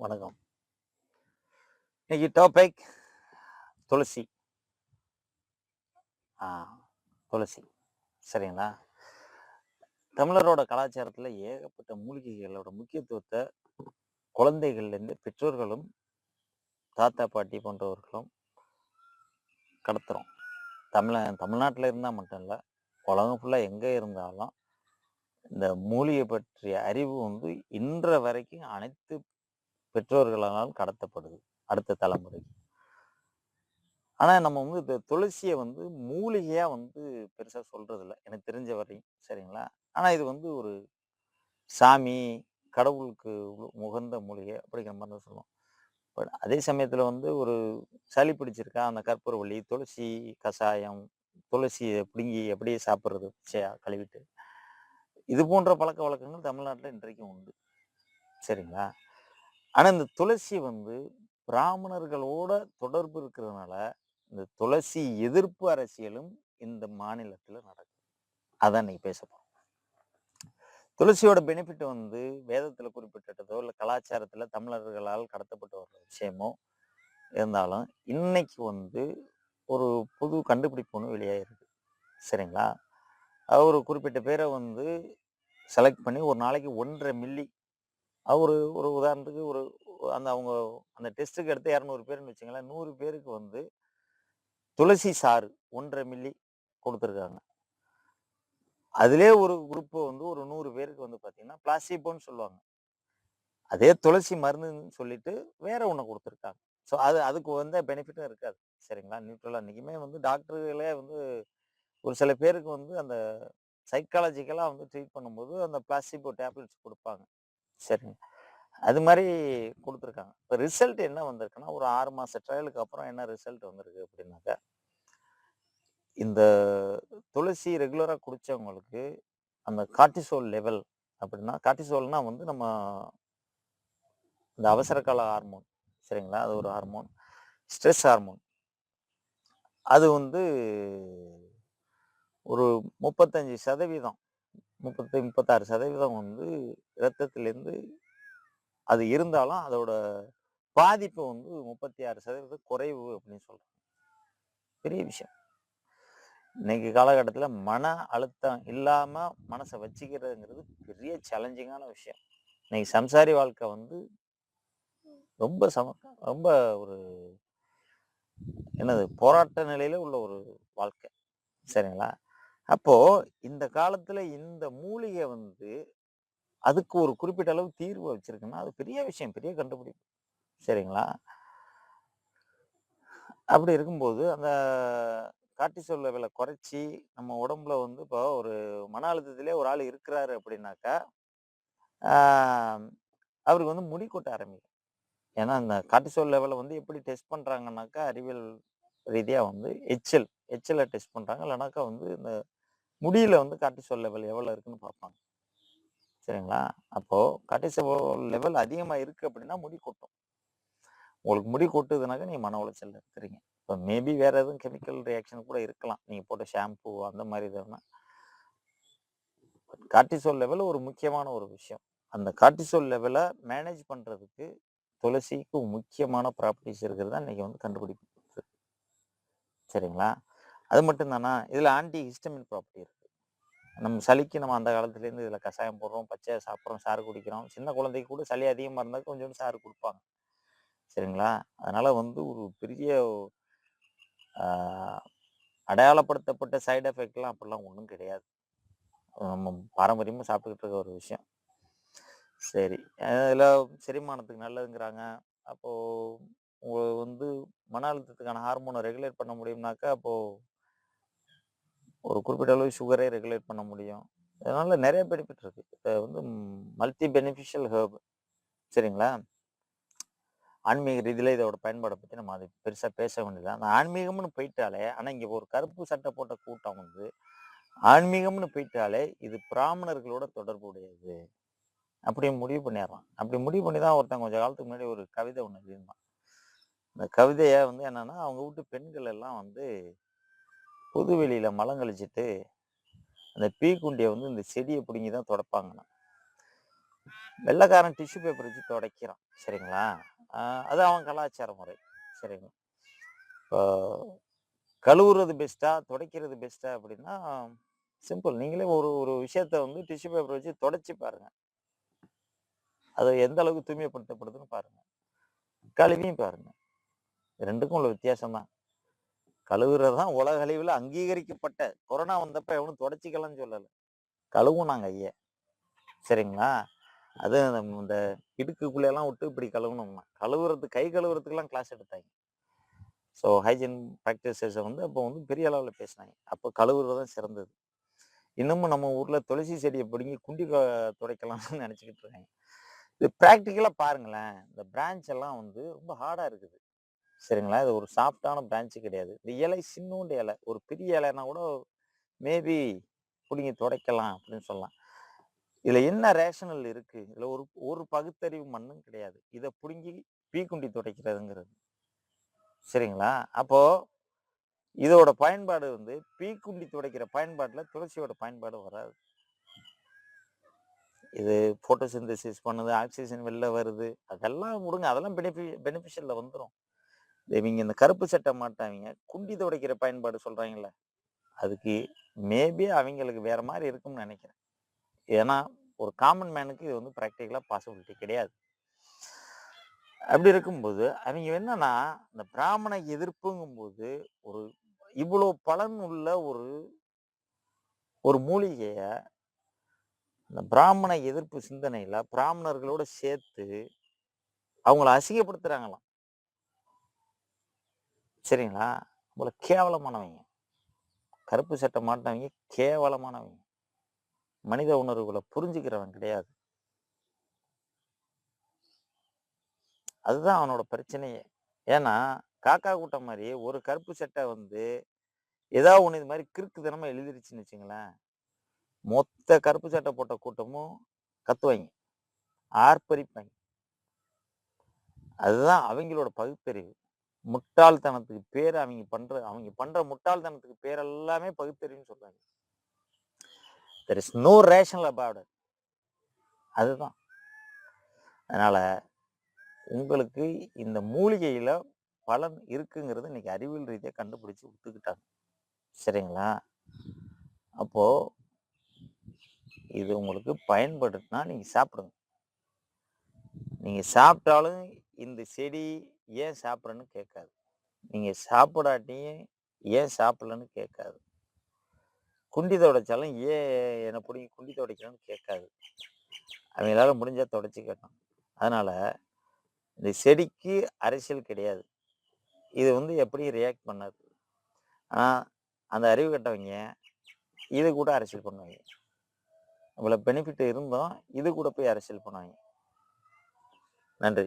வணக்கம். இன்னைக்கு டாபிக் துளசி. துளசி. சரிங்களா? தமிழரோட கலாச்சாரத்தில் ஏகப்பட்ட மூலிகைகளோட முக்கியத்துவத்தை குழந்தைகள்லேருந்து பெற்றோர்களும் தாத்தா பாட்டி போன்றவர்களும் கடத்துகிறோம் தமிழ தமிழ்நாட்டில் இருந்தால் மட்டும் இல்லை உலகம் ஃபுல்லாக எங்கே இருந்தாலும் இந்த மூலிகை பற்றிய அறிவு வந்து இன்ற வரைக்கும் அனைத்து பெற்றோர்களால் கடத்தப்படுது அடுத்த தலைமுறைக்கு ஆனால் நம்ம வந்து இந்த துளசியை வந்து மூலிகையாக வந்து பெருசாக சொல்கிறது இல்லை எனக்கு தெரிஞ்ச வரையும். சரிங்களா? ஆனால் இது வந்து ஒரு சாமி கடவுளுக்கு முகந்த உகந்த மூலிகை அப்படிங்கிற மாதிரி தான் சொல்லுவோம். பட் அதே சமயத்தில் வந்து ஒரு சளி பிடிச்சிருக்கா அந்த கற்பூரவள்ளி துளசி கஷாயம் துளசியை பிடுங்கி அப்படியே சாப்பிட்றது சே கழுவிட்டு. இது போன்ற பழக்க வழக்கங்கள் தமிழ்நாட்டில் இன்றைக்கும் உண்டு. சரிங்களா? ஆனால் இந்த துளசி வந்து பிராமணர்களோட தொடர்பு இருக்கிறதுனால இந்த துளசி எதிர்ப்பு அரசியலும் இந்த மாநிலத்தில் நடக்கும் அதான் இன்னைக்கு பேச போகிறோம் துளசியோட பெனிஃபிட் வந்து வேதத்தில் குறிப்பிட்டதோ இல்லை கலாச்சாரத்தில் தமிழர்களால் கடத்தப்பட்டு வர்ற விஷயமோ இருந்தாலும் இன்னைக்கு வந்து ஒரு புது கண்டுபிடிப்பு ஒன்று வெளியாயிருக்கு. சரிங்களா? ஒரு குறிப்பிட்ட பேரை வந்து செலக்ட் பண்ணி ஒரு நாளைக்கு ஒன்றரை மில்லி அவர் ஒரு உதாரணத்துக்கு ஒரு அந்த அவங்க அந்த டெஸ்ட்டுக்கு எடுத்து இரநூறு பேர்னு வச்சுங்களேன் நூறு பேருக்கு வந்து துளசி சாறு ஒன்றரை மில்லி கொடுத்துருக்காங்க. அதிலே ஒரு குரூப்பு வந்து ஒரு நூறு பேருக்கு வந்து பார்த்தீங்கன்னா பிளாசிபோன்னு சொல்லுவாங்க. அதே துளசி மருந்துன்னு சொல்லிட்டு வேற ஒன்று கொடுத்துருக்காங்க. ஸோ அது அதுக்கு வந்து பெனிஃபிட்டும் இருக்காது. சரிங்களா? நியூட்ரலாக இன்றைக்குமே வந்து டாக்டர்களே வந்து ஒரு சில பேருக்கு வந்து அந்த சைக்காலஜிக்கலாக வந்து ட்ரீட் பண்ணும்போது அந்த பிளாசிபோ டேப்லெட்ஸ் கொடுப்பாங்க. சரிங்க. அது மாதிரி கொடுத்துருக்காங்க. இப்போ ரிசல்ட் என்ன வந்திருக்குன்னா ஒரு ஆறு மாத ட்ரையலுக்கு அப்புறம் என்ன ரிசல்ட் வந்திருக்கு அப்படின்னாக்கா இந்த துளசி ரெகுலராக குடித்தவங்களுக்கு அந்த கார்டிசோல் லெவல் அப்படின்னா கார்டிசோல்னால் வந்து நம்ம இந்த அவசர கால ஹார்மோன் சரிங்களா? அது ஒரு ஹார்மோன். Stress hormone. அது வந்து ஒரு முப்பத்தஞ்சு சதவீதம் முப்பத்தி முப்பத்தாறு சதவீதம் வந்து இரத்தத்திலேருந்து அது இருந்தாலும் அதோட பாதிப்பு வந்து முப்பத்தி ஆறு சதவீதம் குறைவு அப்படின்னு சொல்கிறோம் பெரிய விஷயம். இன்னைக்கு காலகட்டத்தில் மன அழுத்தம் இல்லாமல் மனசை வச்சுக்கிறதுங்கிறது பெரிய சேலஞ்சிங்கான விஷயம். இன்னைக்கு சம்சாரி வாழ்க்கை வந்து ரொம்ப சம ரொம்ப ஒரு என்னது போராட்ட நிலையில் உள்ள ஒரு வாழ்க்கை. சரிங்களா? அப்போ இந்த காலத்துல இந்த மூலிகை வந்து அதுக்கு ஒரு குறிப்பிட்ட அளவு தீர்வு வச்சிருக்குன்னா அது பெரிய விஷயம் பெரிய கண்டுபிடிப்பு. சரிங்களா? அப்படி இருக்கும்போது அந்த கார்டிசோல் லெவலை குறைச்சி நம்ம உடம்புல வந்து இப்போ ஒரு மன அழுத்தத்திலே ஒரு ஆள் இருக்கிறாரு அப்படின்னாக்கா அவருக்கு வந்து முடி கொட்ட ஆரம்பிக்கும். ஏன்னா அந்த காட்டிசோல் லெவலை வந்து எப்படி டெஸ்ட் பண்ணுறாங்கனாக்கா அறிவியல் ரீதியாக வந்து எச்எல் எச்எல்ல டெஸ்ட் பண்ணுறாங்க இல்லைனாக்கா வந்து இந்த முடியில் வந்து கார்டிசோல் லெவல் எவ்வளோ இருக்குன்னு பார்ப்பாங்க சரிங்களா? அப்போது கார்டிசோல் லெவல் அதிகமாக இருக்குது அப்படின்னா முடி கொட்டும். உங்களுக்கு முடி கொட்டுதுனாக்கா நீங்கள் மன உளைச்சல் இருக்கிறீங்க. இப்போ மேபி வேற எதுவும் கெமிக்கல் ரியாக்ஷன் கூட இருக்கலாம். நீங்கள் போட்ட ஷாம்பு அந்த மாதிரி இதுனா கார்டிசோல் லெவல் ஒரு முக்கியமான ஒரு விஷயம். அந்த கார்டிசோல் லெவலை மேனேஜ் பண்ணுறதுக்கு துளசிக்கு முக்கியமான ப்ராப்பர்ட்டிஸ் இருக்கிறது தான் இன்றைக்கி வந்து கண்டுபிடிப்பு. சரிங்களா? அது மட்டும் தானா? இதுல ஆன்டி ஹிஸ்டமின் ப்ராப்பர்ட்டி இருக்கு. நம்ம சளிக்கு நம்ம அந்த காலத்துலேருந்து இதில் கஷாயம் போடுறோம் பச்சை சாப்பிட்றோம் சாறு குடிக்கிறோம். சின்ன குழந்தைக்கு கூட சளி அதிகமாக இருந்தால் கொஞ்சோண்டு சாறு கொடுப்பாங்க. சரிங்களா? அதனால வந்து ஒரு பெரிய அடையாளப்படுத்தப்பட்ட சைடு எஃபெக்ட்லாம் அப்படிலாம் ஒன்றும் கிடையாது. நம்ம பாரம்பரியமாக சாப்பிட்டுக்கிட்டு இருக்க ஒரு விஷயம். சரி. இதில் செரிமானத்துக்கு நல்லதுங்கிறாங்க. அப்போது உங்களுக்கு வந்து மன அழுத்தத்துக்கான ஹார்மோனை ரெகுலேட் பண்ண முடியும்னாக்கா அப்போது ஒரு குறிப்பிட்ட அளவு சுகரே ரெகுலேட் பண்ண முடியும். இதனால் நிறைய பெனிஃபிட் இருக்குது வந்து மல்டி பெனிஃபிஷியல் ஹேர்ப் சரிங்களா? ஆன்மீக ரீதியில் இதோட பயன்பாடை பற்றி நம்ம அது பெருசாக பேச வேண்டியது அந்த ஆன்மீகம்னு போயிட்டாலே ஆனால் இங்கே ஒரு கருப்பு சட்டை போட்ட கூட்டம் வந்து ஆன்மீகம்னு போயிட்டாலே இது பிராமணர்களோட தொடர்புடையது அப்படி முடிவு பண்ணிடுறான் அப்படி முடிவு பண்ணி தான் ஒருத்தன் கொஞ்சம் காலத்துக்கு முன்னாடி ஒரு கவிதை ஒன்று எழுதியிருந்தான். அந்த கவிதையை வந்து என்னன்னா அவங்க வீட்டு பெண்கள் எல்லாம் வந்து பொது வெளியில் மலம் கழிச்சிட்டு அந்த பீக்குண்டியை வந்து இந்த செடியை பிடுங்கி தான் தொடப்பாங்கண்ணா. வெள்ளைக்காரன் டிஷ்யூ பேப்பர் வச்சு துடைக்கிறான். சரிங்களா? அது அவன் கலாச்சார முறை. சரிங்களா? இப்போ கழுவுறது பெஸ்ட்டா துடைக்கிறது பெஸ்ட்டா அப்படின்னா சிம்பிள் நீங்களே ஒரு ஒரு விஷயத்த வந்து டிஷ்யூ பேப்பர் வச்சு துடைச்சி பாருங்க. அது எந்த அளவுக்கு தூய்மைப்படுத்தப்படுதுன்னு பாருங்க. கழுவியும் பாருங்க. ரெண்டுக்கும் உள்ள வித்தியாசம்தான். கழுவுறது தான் உலக அளவில் அங்கீகரிக்கப்பட்ட கொரோனா வந்தப்ப எவனும் தொடச்சிக்கலன்னு சொல்லலை. கழுவும் நாங்கள் ஐயா. சரிங்களா? அது இந்த இடுக்குக்குள்ளெல்லாம் விட்டு இப்படி கழுவணும்னா கழுவுறது கை கழுவுறதுக்கெல்லாம் கிளாஸ் எடுத்தாங்க. ஸோ ஹைஜீன் ப்ராக்டிசஸை வந்து அப்போ வந்து பெரிய அளவில் பேசினாங்க. அப்போ கழுவுறது தான் சிறந்தது. இன்னமும் நம்ம ஊரில் துளசி செடியை பிடுங்கி குண்டி துடைக்கலாம்னு நினச்சிக்கிட்டு இருக்காங்க. இது ப்ராக்டிக்கலாக பாருங்களேன் இந்த பிரான்ச் எல்லாம் வந்து ரொம்ப ஹார்டாக இருக்குது. சரிங்களா? இது ஒரு சாஃப்டான பிரான்ச்சு கிடையாது. இந்த இலை சின்னூண்டு இலை ஒரு பெரிய இலைனா கூட மேபி பிடுங்கி துடைக்கலாம் அப்படின்னு சொல்லலாம். இதில் என்ன ரேஷனல் இருக்குது இதில் ஒரு ஒரு பகுத்தறிவு மண்ணும் கிடையாது. இதை பிடுங்கி பீக்குண்டி துடைக்கிறதுங்கிறது. சரிங்களா? அப்போது இதோட பயன்பாடு வந்து பீக்குண்டி துடைக்கிற பயன்பாட்டில் துளசியோட பயன்பாடு வராது. இது போட்டோசிந்தசிஸ் பண்ணுது ஆக்சிஜன் வெளில வருது அதெல்லாம் முடுங்க அதெல்லாம் பெனிஃபி பெனிஃபிஷியலில் வந்துடும் இவங்க இந்த கருப்பு சட்டை மாட்டாங்க குண்டி துடைக்கிற பயன்பாடு சொல்கிறாங்கல்ல அதுக்கு மேபி அவங்களுக்கு வேற மாதிரி இருக்கும்னு நினைக்கிறேன். ஏன்னா ஒரு காமன் மேனுக்கு இது வந்து ப்ராக்டிக்கலாக பாசிபிலிட்டி கிடையாது. அப்படி இருக்கும்போது அவங்க என்னன்னா இந்த பிராமண எதிர்ப்புங்கும்போது ஒரு இவ்வளோ பலன் உள்ள ஒரு ஒரு மூலிகையை இந்த பிராமண எதிர்ப்பு சிந்தனையில் பிராமணர்களோட சேர்த்து அவங்கள அசிங்கப்படுத்துகிறாங்களாம் சரிங்களா? உங்களை கேவலமானவங்க. கருப்பு சட்டை மாட்டவங்க கேவலமானவங்க. மனித உணர்வுகளை புரிஞ்சுக்கிறவன் கிடையாது. அதுதான் அவனோட பிரச்சனையே. ஏன்னா காக்கா கூட்டம் மாதிரி ஒரு கருப்பு சட்டை வந்து ஏதாவது ஒன்று இது மாதிரி கிறுக்கு தினமாக எழுதிருச்சுன்னு வச்சுங்களேன். மொத்த கருப்பு சட்டை போட்ட கூட்டமும் கத்துவாங்க. ஆர்ப்பரிப்பாங்க. அதுதான் அவங்களோட பகுப்பறிவு முட்டாள்தனத்துக்கு பேர் அவங்க பண்ற அவங்க பண்ற முட்டாள்தனத்துக்கு பேர் எல்லாமே பகுத்தறிவுன்னு சொல்றாங்க. There is no rational about அதுதான். அதனால உங்களுக்கு இந்த மூலிகையில பலன் இருக்குங்கிறது இன்னைக்கு அறிவியல் ரீதியாக கண்டுபிடிச்சு ஒத்துக்கிட்டாங்க சரிங்களா? அப்போ இது உங்களுக்கு பயன்படுத்தினா நீங்க சாப்பிடுங்க. நீங்க சாப்பிட்டாலும் இந்த செடி ஏன் சாப்பிட்றன்னு கேட்காது. நீங்கள் சாப்பிடாட்டியும் ஏன் சாப்பிடலன்னு கேட்காது. குண்டி துடைச்சாலும் ஏன் என்னை பிடிங்கி குண்டி துடைக்கணும்னு கேட்காது. அவங்களால துடைச்சி துடைச்சிக்கட்டும். அதனால் இந்த செடிக்கு அரசியல் கிடையாது. இது வந்து எப்படி ரியாக்ட் பண்ணாது? ஆனால் அந்த அறிவு கட்டவங்க இது கூட அரசியல் பண்ணுவாங்க. இவ்வளோ பெனிஃபிட் இருந்தும் இது கூட போய் அரசியல் பண்ணுவாங்க. நன்றி.